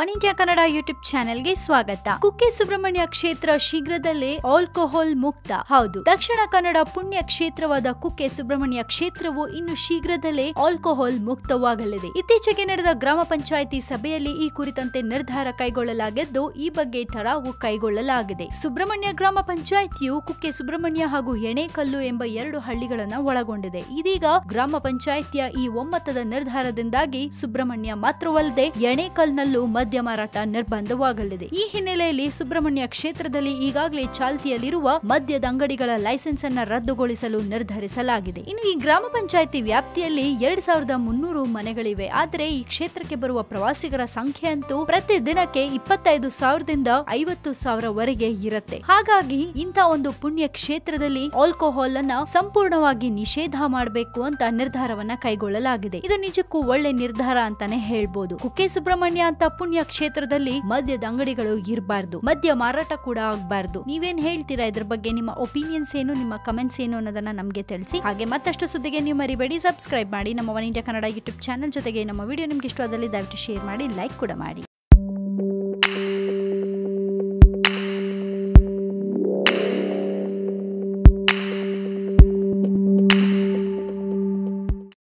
One India Kannada YouTube ಚಾನೆಲ್ಗೆ ಸ್ವಾಗತ. ಕುಕ್ಕೆ ಸುಬ್ರಹ್ಮಣ್ಯ ಕ್ಷೇತ್ರ ಶೀಘ್ರದಲ್ಲೇ ಆಲ್ಕೋಹಾಲ್ ಮುಕ್ತ. ಹೌದು. ದಕ್ಷಿಣ ಕನ್ನಡ ಪುಣ್ಯ ಕ್ಷೇತ್ರವಾದ ಕುಕ್ಕೆ ಸುಬ್ರಹ್ಮಣ್ಯ ಕ್ಷೇತ್ರವು ಇನ್ನು ಶೀಘ್ರದಲ್ಲೇ ಆಲ್ಕೋಹಾಲ್ ಮುಕ್ತವಾಗಲಿದೆ. ಇತ್ತೀಚೆಗೆ ನಡೆದ ಗ್ರಾಮ ಪಂಚಾಯಿತಿ ಸಭೆಯಲ್ಲಿ ಈ ಕುರಿತಂತೆ ನಿರ್ಧಾರ ಕೈಗೊಳ್ಳಲಾಗಿದ್ದು, ಈ ಬಗ್ಗೆ ಠರಾವು ಕೈಗೊಳ್ಳಲಾಗಿದೆ. ಸುಬ್ರಹ್ಮಣ್ಯ ಗ್ರಾಮ ಪಂಚಾಯಿತಿಯು ಕುಕ್ಕೆ ಸುಬ್ರಹ್ಮಣ್ಯ ಹಾಗೂ ಎಣೆಕಲ್ಲು ಎಂಬ ಎರಡು ಹಳ್ಳಿಗಳನ್ನ ಒಳಗೊಂಡಿದೆ. ಇದೀಗ ಗ್ರಾಮ ಪಂಚಾಯಿತಿಯ ಈ ಒಮ್ಮತದ ನಿರ್ಧಾರದಿಂದಾಗಿ ಸುಬ್ರಹ್ಮಣ್ಯ ಮಾತ್ರವಲ್ಲದೆ ಎಣೆಕಲ್ನಲ್ಲೂ ಮದ್ಯ ಮಾರಾಟ ನಿರ್ಬಂಧವಾಗಲಿದೆ. ಈ ಹಿನ್ನೆಲೆಯಲ್ಲಿ ಸುಬ್ರಹ್ಮಣ್ಯ ಕ್ಷೇತ್ರದಲ್ಲಿ ಈಗಾಗಲೇ ಚಾಲ್ತಿಯಲ್ಲಿರುವ ಮದ್ಯದ ಅಂಗಡಿಗಳ ಲೈಸೆನ್ಸ್ ಅನ್ನ ರದ್ದುಗೊಳಿಸಲು ನಿರ್ಧರಿಸಲಾಗಿದೆ. ಇನ್ನು ಈ ಗ್ರಾಮ ಪಂಚಾಯಿತಿ ವ್ಯಾಪ್ತಿಯಲ್ಲಿ ಎರಡ್ ಸಾವಿರದ ಮುನ್ನೂರು ಮನೆಗಳಿವೆ. ಆದರೆ ಈ ಕ್ಷೇತ್ರಕ್ಕೆ ಬರುವ ಪ್ರವಾಸಿಗರ ಸಂಖ್ಯೆ ಅಂತೂ ಪ್ರತಿ ದಿನಕ್ಕೆ ಇಪ್ಪತ್ತೈದು ಸಾವಿರದಿಂದ ಐವತ್ತು ಸಾವಿರವರೆಗೆ ಇರುತ್ತೆ. ಹಾಗಾಗಿ ಇಂಥ ಒಂದು ಪುಣ್ಯ ಕ್ಷೇತ್ರದಲ್ಲಿ ಆಲ್ಕೋಹಾಲ್ ಅನ್ನ ಸಂಪೂರ್ಣವಾಗಿ ನಿಷೇಧ ಮಾಡಬೇಕು ಅಂತ ನಿರ್ಧಾರವನ್ನ ಕೈಗೊಳ್ಳಲಾಗಿದೆ. ಇದು ನಿಜಕ್ಕೂ ಒಳ್ಳೆ ನಿರ್ಧಾರ ಅಂತಾನೆ ಹೇಳ್ಬೋದು. ಕುಕ್ಕೆ ಸುಬ್ರಹ್ಮಣ್ಯ ಅಂತ ಕ್ಷೇತ್ರದಲ್ಲಿ ಮದ್ಯದ ಅಂಗಡಿಗಳು ಇರಬಾರ್ದು. ಮದ್ಯ ಮಾರಾಟ ಕೂಡ ಆಗಬಾರ್ದು. ನೀವೇನ್ ಹೇಳ್ತೀರಾ ಇದ್ರ ಬಗ್ಗೆ? ನಿಮ್ಮ ಒಪಿನಿಯನ್ಸ್ ಏನು, ನಿಮ್ಮ ಕಮೆಂಟ್ಸ್ ಏನು ಅನ್ನೋದನ್ನ ನಮಗೆ ತಿಳಿಸಿ. ಹಾಗೆ ಮತ್ತಷ್ಟು ಸುದ್ದಿಗೆ ನೀವು ಮರಿಬೇಡಿ. ಸಬ್ಸ್ಕ್ರೈಬ್ ಮಾಡಿ. ನಮ್ಮ one India Kannada YouTube channel ಜೊತೆಗೆ ನಮ್ಮ ವಿಡಿಯೋ ನಿಮ್ಗೆ ಇಷ್ಟವಾದಲ್ಲಿ ದಯವಿಟ್ಟು ಶೇರ್ ಮಾಡಿ ಲೈಕ್ ಕೂಡ ಮಾಡಿ.